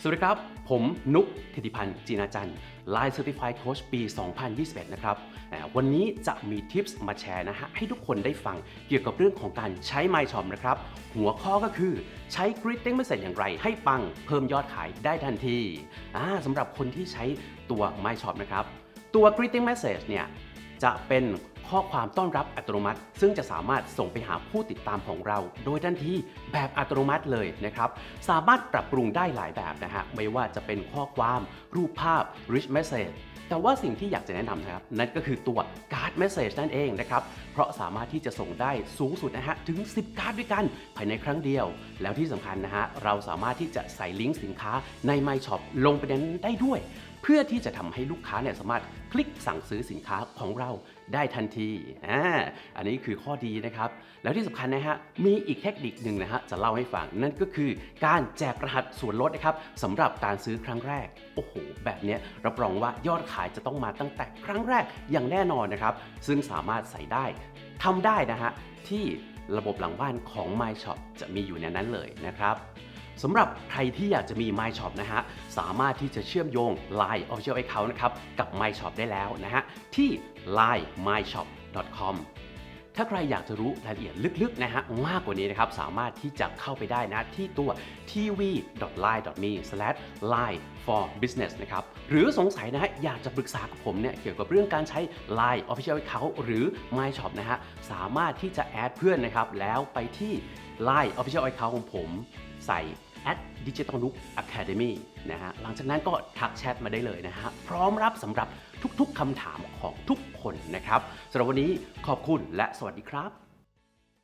สวัสดีครับ ผมนุกธิติพันธ์จีนาจันทร์ Line Certified Coach ปี 2021 นะครับวันนี้จะมีทิปส์มาแชร์นะฮะ ให้ทุกคนได้ฟังเกี่ยวกับเรื่องของการใช้ My Shop นะครับ หัวข้อก็คือใช้ Greeting Message อย่างไร ให้ปังเพิ่มยอดขายได้ทันทีสำหรับคนที่ใช้ตัว My Shop นะครับ ตัว Greeting Message เนี่ยจะเป็น ข้อความต้อนรับอัตโนมัติ ซึ่งจะสามารถส่งไปหาผู้ติดตามของเรา โดยทันทีแบบอัตโนมัติเลยนะครับ สามารถปรับปรุงได้หลายแบบนะฮะไม่ว่าจะเป็นข้อความรูปภาพ rich message แต่ว่าสิ่งที่อยากจะแนะนำนะครับ นั่นก็คือตัว card message นั่นเองนะครับ เพราะสามารถที่จะส่งได้สูงสุดนะฮะ ถึง 10 การ์ดด้วยกันภายในครั้งเดียว แล้วที่สำคัญนะฮะ เราสามารถที่จะใส่ลิงก์สินค้าใน My Shop ลงไปในนั้นได้ด้วย พื่อที่จะทำให้ลูกค้าเนี่ยสามารถคลิกสั่งซื้อสินค้าของเราได้ทันทีอ่าอันนี้คือข้อดีนะครับ แล้วที่สำคัญนะฮะมีอีกเทคนิคหนึ่งนะฮะจะเล่าให้ฟังนั่นก็คือการแจกรหัสส่วนลดนะครับสำหรับการซื้อครั้งแรกโอ้โหแบบนี้รับรองว่ายอดขายจะต้องมาตั้งแต่ครั้งแรกอย่างแน่นอนนะครับ ซึ่งสามารถใส่ได้ทำได้นะฮะที่ระบบหลังบ้านของ My Shop จะมีอยู่ในนั้นเลยนะครับ สำหรับใครที่อยากจะมี My Shop นะฮะ สามารถที่จะเชื่อมโยง Line Official Account นะครับ กับ My Shop ได้แล้วนะฮะ ที่ line myshop.com ถ้าใครอยากจะรู้รายละเอียดลึกๆนะฮะมากกว่านี้นะครับสามารถที่จะเข้าไปได้นะที่ตัว tv.line.me/line for business นะครับหรือสงสัยนะฮะอยากจะปรึกษากับผมเนี่ยเกี่ยวกับเรื่องการใช้ Line Official Account หรือ My Shop นะฮะสามารถที่จะแอดเพื่อนนะครับแล้วไปที่ Line Official Account ของผมใส่ at digital look academy นะฮะหลังจากนั้นก็ทักแชทมาได้เลยนะฮะพร้อมรับสำหรับทุกๆคำถามของทุกคนนะครับสำหรับวันนี้ขอบคุณและสวัสดีครับ